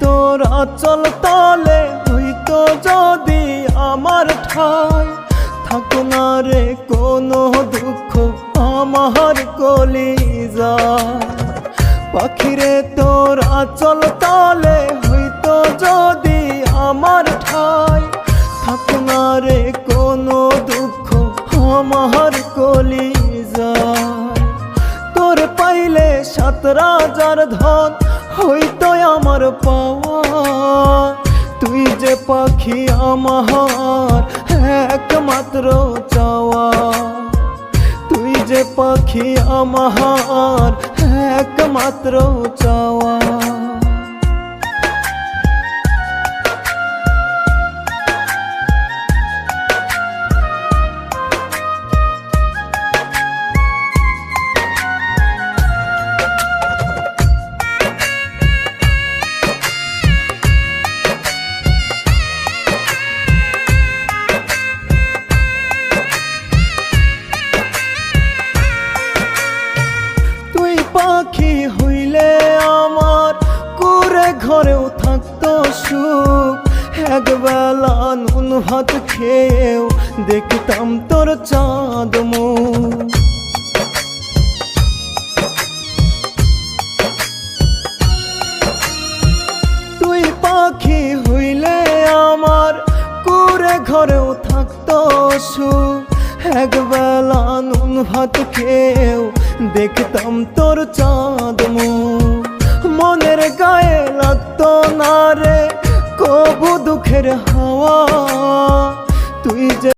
তোর অচল তলে হইতো যদি আমার ঠাই থাকো না রে, কোনো দুঃখ আমার কলি যায় পাখিরে তোর আচল তলে হইত যদি আমার ঠাই থাকো না রে, কোনো দুঃখ আমার কলি যায় তোর পাইলে সাত রাজার ধন হই আমার পাওয়া। তুই যে পাখি আমার একমাত্র চাওয়া। তুই যে পাখি আমার একমাত্র চাওয়া। ঘরেও থাকতো সুখ। একবেলা নুন ভাত খেয়েও দেখতাম তোর চাঁদ মুখ। তুই পাখি হইলে আমার কুরে ঘরেও থাকতো সুখ। একবেলা নুন ভাত খেয়েও দেখতাম তোর চাঁদ মুখ। না রে কবু দুঃখের হাওয়া তুই যে